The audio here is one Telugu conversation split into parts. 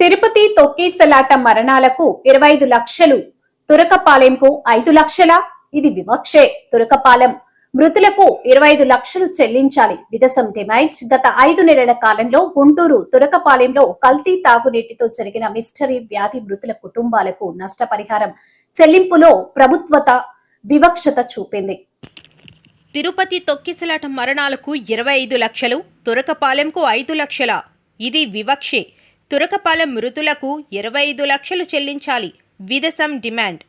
తిరుపతి తొక్కేసలాట మరణాలకు ఇరవై ఐదు లక్షలు. తురకపాలెంకు ఐదు లక్షల? ఇది వివక్షే. తురకపాలెం మృతులకు ఇరవై ఐదు లక్షలు చెల్లించాలి. విదసం డిమాండ్. గత ఐదు నెలల కాలంలో గుంటూరు తురకపాలెంలో కల్తీ తాగునీటితో జరిగిన మిస్టరీ వ్యాధి మృతుల కుటుంబాలకు నష్టపరిహారం. చెల్లింపులో ప్రభుత్వత వివక్షత చూపింది. తిరుపతి తొక్కిసలాట మరణాలకు ఇరవై ఐదు లక్షలు తురకపాలెంకు ఐదు లక్షల? ఇది వివక్షే. తురకపాలెం మృతులకు ఇరవై ఐదు లక్షలు చెల్లించాలి. విదసం డిమాండ్.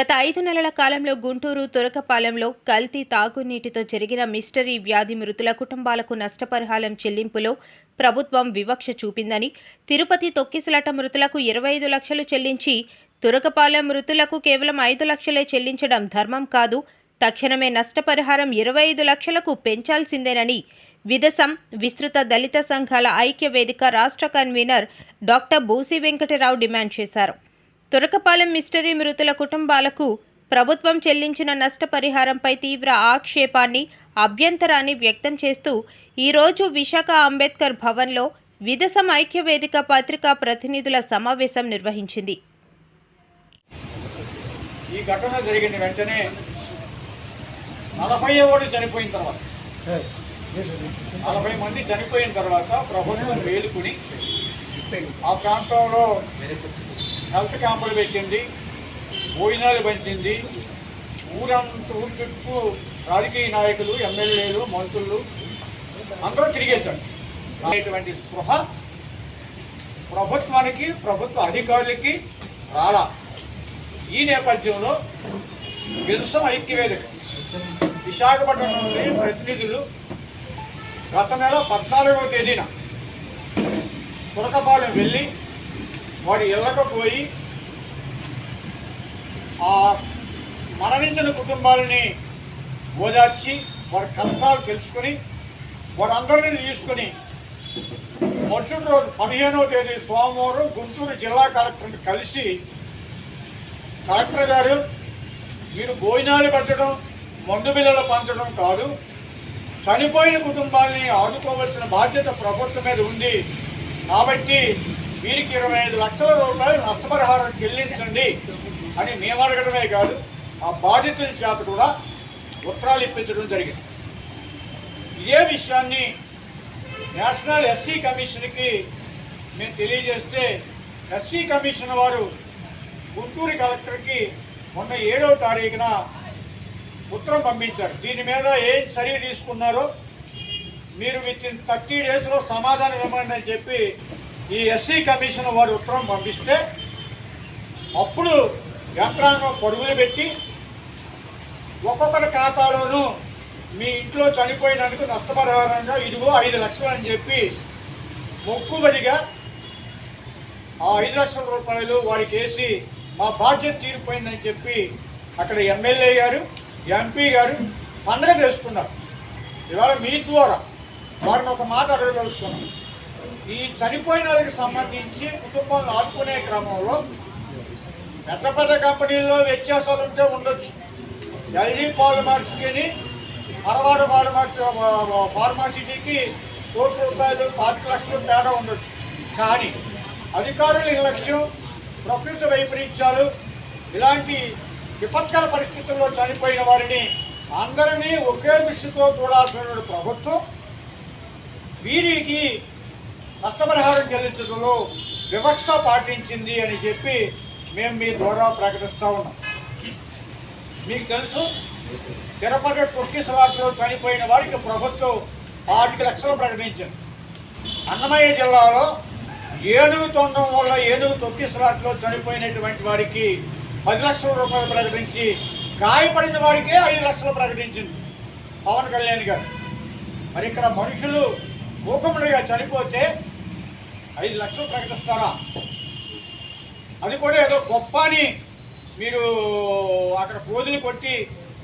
గత ఐదు నెలల కాలంలో గుంటూరు తురకపాలెంలో కల్తీ తాగునీటితో జరిగిన మిస్టరీ వ్యాధి మృతుల కుటుంబాలకు నష్టపరిహారం చెల్లింపులో ప్రభుత్వం వివక్ష చూపిందని తిరుపతి తొక్కిసలాట మృతులకు ఇరవై ఐదు లక్షలు చెల్లించి తురకపాలెం మృతులకు కేవలం ఐదు లక్షలే చెల్లించడం ధర్మం కాదు. తక్షణమే నష్టపరిహారం ఇరవై ఐదు లక్షలకు పెంచాల్సిందేనని విదసం విస్తృత దళిత సంఘాల ఐక్య వేదిక రాష్ట్ర convener doctor Busi Venkata Rao demand చేశారు. తురకపాలెం మిస్టరీ మృతుల కుటుంబాలకు ప్రభుత్వం చెల్లించిన నష్టపరిహారంపై తీవ్ర ఆక్షేపాన్ని అభ్యంతరాన్ని వ్యక్తం చేస్తూ ఈరోజు విశాఖ అంబేద్కర్ భవన్లో విదసం ఐక్య వేదిక పత్రికా ప్రతినిధుల సమావేశం నిర్వహించింది. ఈ ఘటన జరిగిన వెంటనే నలభై ఒకటి చనిపోయిన తర్వాత నలభై మంది చనిపోయిన తర్వాత ప్రభుత్వం వేలుకుని ఆ ప్రాంతంలో హెల్త్ క్యాంపులు పెట్టింది భోజనాలు పంచింది. ఊరంత ఊరు చుట్టూ రాజకీయ నాయకులు ఎమ్మెల్యేలు మంత్రులు అందరూ తిరిగేశారు. అనేటువంటి స్పృహ ప్రభుత్వానికి ప్రభుత్వ అధికారులకి రాలా. ఈ నేపథ్యంలో విల్సం ఐక్యవేదిక విశాఖపట్నంలోని ప్రతినిధులు గత నెల పద్నాలుగవ తేదీన తురకపాలెం వెళ్ళి వారి ఇళ్ళకు పోయి ఆ మరణించిన కుటుంబాలని ఓదార్చి వారి కష్టాలు తెలుసుకొని వారందరినీ తీసుకొని మరుసటి రోజు పదిహేనవ తేదీ సోమవారం గుంటూరు జిల్లా కలెక్టర్ని కలిసి కలెక్టర్ గారు మీరు భోజనాలు పెట్టడం మండు బిల్లలు పంచడం కాదు. చనిపోయిన కుటుంబాలని ఆదుకోవాల్సిన బాధ్యత ప్రభుత్వం మీద ఉంది. కాబట్టి వీరికి ఇరవై ఐదు లక్షల రూపాయలు నష్టపరిహారం చెల్లించండి అని మేము అడగడమే కాదు ఆ బాధితుల చేత కూడా ఉత్తరాలు ఇప్పించడం జరిగింది. ఇదే విషయాన్ని నేషనల్ ఎస్సీ కమిషన్కి మేము తెలియజేస్తే ఎస్సీ కమిషన్ వారు గుంటూరు కలెక్టర్కి మొన్న ఏడవ తారీఖున ఉత్తరం పంపించారు. దీని మీద ఏం చర్య తీసుకున్నారో మీరు విత్ ఇన్ థర్టీ డేస్లో సమాధానం ఇవ్వండి అని చెప్పి ఈ ఎస్సీ కమిషన్ వారు ఉత్తరం పంపిస్తే అప్పుడు యంత్రాంగం పరుగులు పెట్టి ఒక్కొక్కరి ఖాతాలోనూ మీ ఇంట్లో చనిపోయినందుకు నష్టపరిహారంగా ఇదిగో ఐదు లక్షలు అని చెప్పి మొక్కుబడిగా ఆ ఐదు లక్షల రూపాయలు వారికి వేసి మా బాధ్యత తీరిపోయిందని చెప్పి అక్కడ ఎమ్మెల్యే గారు ఎంపీ గారు పండగ చేసుకున్నారు ఇవాళ మీ ద్వారా వారిని ఒక మాట అడగదలుచుకున్నాం ఈ చనిపోయిన వాళ్ళకి సంబంధించి కుటుంబాలను ఆదుకునే క్రమంలో పెద్ద పెద్ద కంపెనీల్లో వ్యత్యాసాలు ఉంటే ఉండొచ్చు. ఎల్జీ పాలిమర్స్కి అరవాడ పాలిమర్స్ ఫార్మాసిటీకి కోటి రూపాయలు పాతిక లక్షలు తేడా ఉండొచ్చు. కానీ అధికారుల నిర్లక్ష్యం ప్రకృతి వైపరీత్యాలు ఇలాంటి విపత్కర పరిస్థితుల్లో చనిపోయిన వారిని అందరినీ ఒకే దృష్టితో చూడాల్సిన ప్రభుత్వం వీరికి నష్టపరిహారం చెల్లించడంలో వివక్ష పాటించింది అని చెప్పి మేము మీ ద్వారా ప్రకటిస్తూ ఉన్నాం. మీకు తెలుసు తిరుపతి తొక్కిసలాట్లో చనిపోయిన వారికి ప్రభుత్వం పాతిక లక్షలు ప్రకటించింది. అన్నమయ్య జిల్లాలో ఏనుగు తొండం వల్ల ఏనుగు తొక్కిసలాట్లో చనిపోయినటువంటి వారికి పది లక్షల రూపాయలు ప్రకటించి గాయపడిన వారికే ఐదు లక్షలు ప్రకటించింది. పవన్ కళ్యాణ్ గారు. మరి ఇక్కడ మనుషులు మూకముడిగా చనిపోతే ఐదు లక్షలు ప్రకటిస్తారా? అది కూడా ఏదో గొప్ప అని మీరు అక్కడ ఫోజులు కొట్టి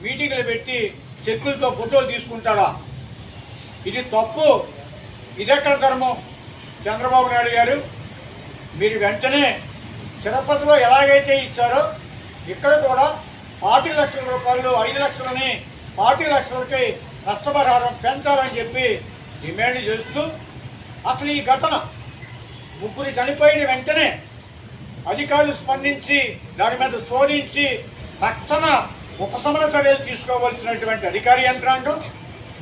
మీటింగులు పెట్టి చెక్కులతో ఫోటోలు తీసుకుంటారా? ఇది తప్పు. ఇదెక్కడ ధర్మం? చంద్రబాబు నాయుడు గారు మీరు వెంటనే తిరుపతిలో ఎలాగైతే ఇచ్చారో ఇక్కడ కూడా పాతిక లక్షల రూపాయలు ఐదు లక్షలని పాతిక లక్షలకి నష్టపరిహారం పెంచాలని చెప్పి డిమాండ్ చేస్తూ అసలు ఈ ఘటన ముగ్గురు చనిపోయిన వెంటనే అధికారులు స్పందించి దాని మీద శోధించి తక్షణ ఉపశమన చర్యలు తీసుకోవాల్సినటువంటి అధికారి యంత్రాంగం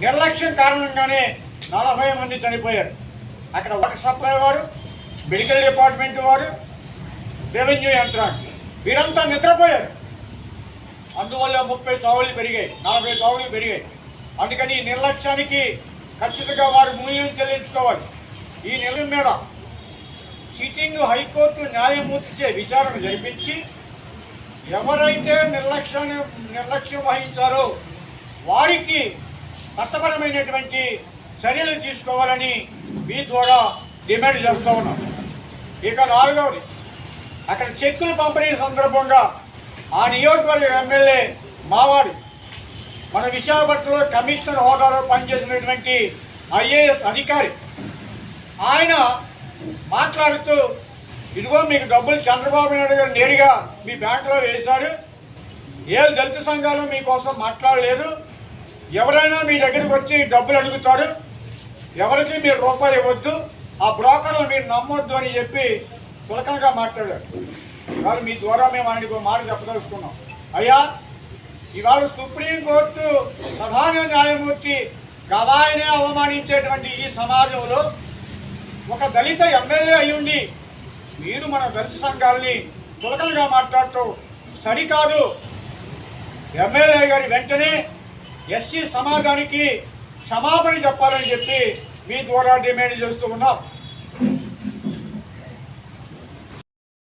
నిర్లక్ష్యం కారణంగానే నలభై మంది చనిపోయారు. అక్కడ వాటర్ సప్లై వారు మెడికల్ డిపార్ట్మెంట్ వారు రెవెన్యూ యంత్రాంగం. వీరంతా నిద్రపోయారు. అందువల్ల ముప్పై చావులు పెరిగాయి నలభై చావులు పెరిగాయి. అందుకని ఈ నిర్లక్ష్యానికి ఖచ్చితంగా వారు మూల్యం చెల్లించుకోవాలి. ఈ నిర్ణయం మీద సిట్టింగ్ హైకోర్టు న్యాయమూర్తిచే విచారణ జరిపించి ఎవరైతే నిర్లక్ష్యాన్ని నిర్లక్ష్యం వహించారో వారికి చట్టపరమైనటువంటి చర్యలు తీసుకోవాలని మీ ద్వారా డిమాండ్ చేస్తూ ఉన్నాం. ఇక నాలుగవది అక్కడ చెక్కులు పంపిణీ సందర్భంగా ఆ నియోజకవర్గ ఎమ్మెల్యే మావాడు మన విశాఖపట్నంలో కమిషనర్ హోదాలో పనిచేసినటువంటి ఐఏఎస్ అధికారి ఆయన మాట్లాడుతూ ఇదిగో మీకు డబ్బులు చంద్రబాబు నాయుడు గారు నేరుగా మీ బ్యాంకులో వేశారు. ఏ దళిత సంఘాలు మీకోసం మాట్లాడలేదు. ఎవరైనా మీ దగ్గరికి వచ్చి డబ్బులు అడుగుతారు. ఎవరికి మీరు రూపాయి ఇవ్వద్దు. ఆ బ్రోకర్లు మీరు నమ్మొద్దు అని చెప్పి తులకలుగా మాట్లాడారు. వాళ్ళు మీ ద్వారా మేము ఆయనకు మాట చెప్పదలుచుకున్నాం. అయ్యా ఇవాళ సుప్రీంకోర్టు ప్రధాన న్యాయమూర్తి గవాయినే అవమానించేటువంటి ఈ సమాజంలో ఒక దళిత ఎమ్మెల్యే అయ్యుండి మీరు మన దళిత సంఘాలని చులకనగా మాట్లాడటం సరికాదు. ఎమ్మెల్యే గారి వెంటనే ఎస్సీ సమాజానికి క్షమాపణ చెప్పాలని చెప్పి మీ ద్వారా డిమాండ్ చేస్తూ ఉన్నాం.